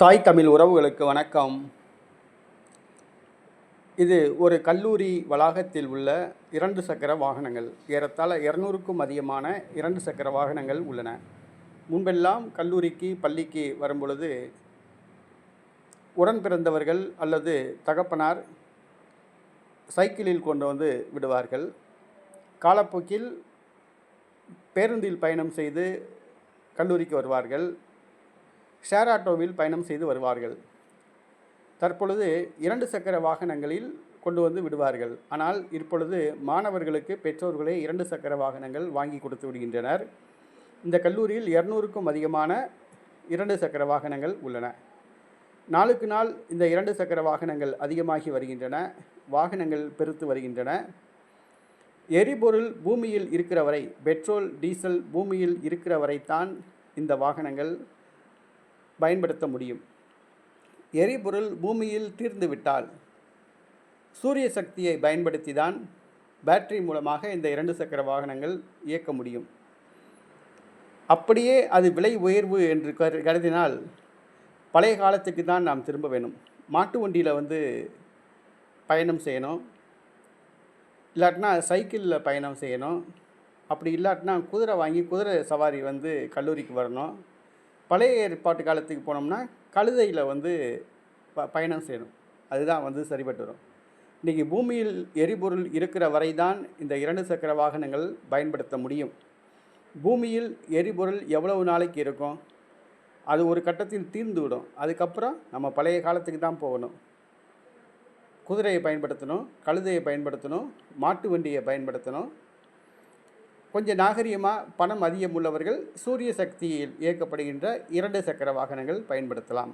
தாய் தமிழ் உறவுகளுக்கு வணக்கம். இது ஒரு கல்லூரி வளாகத்தில் உள்ள இரண்டு சக்கர வாகனங்கள். ஏறத்தாழ இரநூறுக்கும் அதிகமான இரண்டு சக்கர வாகனங்கள் உள்ளன. முன்பெல்லாம் கல்லூரிக்கு பள்ளிக்கு வரும்பொழுது உடன் பிறந்தவர்கள் அல்லது தகப்பனார் சைக்கிளில் கொண்டு வந்து விடுவார்கள். காலப்போக்கில் பேருந்தில் பயணம் செய்து கல்லூரிக்கு வருவார்கள். ஷேர் ஆட்டோவில் பயணம் செய்து வருவார்கள். தற்பொழுது இரண்டு சக்கர வாகனங்களில் கொண்டு வந்து விடுவார்கள். ஆனால் இப்பொழுது மாணவர்களுக்கு பெற்றோர்களே இரண்டு சக்கர வாகனங்கள் வாங்கி கொடுத்து விடுகின்றனர். இந்த கல்லூரியில் இரநூறுக்கும் அதிகமான இரண்டு சக்கர வாகனங்கள் உள்ளன. நாளுக்கு நாள் இந்த இரண்டு சக்கர வாகனங்கள் அதிகமாகி வருகின்றன. வாகனங்கள் பெருத்து வருகின்றன. எரிபொருள் பூமியில் இருக்கிற வரை பெட்ரோல் டீசல் பூமியில் இருக்கிற வரைத்தான் இந்த வாகனங்கள் பயன்படுத்த முடியும். எரிபொருள் பூமியில் தீர்ந்துவிட்டால் சூரிய சக்தியை பயன்படுத்தி தான் பேட்டரி மூலமாக இந்த இரண்டு சக்கர வாகனங்கள் இயக்க முடியும். அப்படியே அது விலை உயர்வு என்று கரு கருதினால் பழைய காலத்துக்கு தான் நாம் திரும்ப வேணும். மாட்டு வண்டியில் வந்து பயணம் செய்யணும். இல்லாட்டினா சைக்கிளில் பயணம் செய்யணும். அப்படி இல்லாட்டினா குதிரை வாங்கி குதிரை சவாரி வந்து கல்லூரிக்கு வரணும். பழைய ஏற்பாட்டு காலத்துக்கு போனோம்னா கழுதையில் வந்து ப பயணம் செய்யணும். அதுதான் வந்து சரிப்பட்டு வரும். இன்றைக்கி பூமியில் எரிபொருள் இருக்கிற வரை தான் இந்த இரண்டு சக்கர வாகனங்கள் பயன்படுத்த முடியும். பூமியில் எரிபொருள் எவ்வளவு நாளைக்கு இருக்கும்? அது ஒரு கட்டத்தில் தீர்ந்து விடும். அதுக்கப்புறம் நம்ம பழைய காலத்துக்கு தான் போகணும். குதிரையை பயன்படுத்தணும் கழுதையை பயன்படுத்தணும் மாட்டு வண்டியை பயன்படுத்தணும் கொஞ்சம் நாகரிகமாக பணம் அதிகம் உள்ளவர்கள் சூரிய சக்தியில் இயக்கப்படுகின்ற இரண்டு சக்கர வாகனங்கள் பயன்படுத்தலாம்.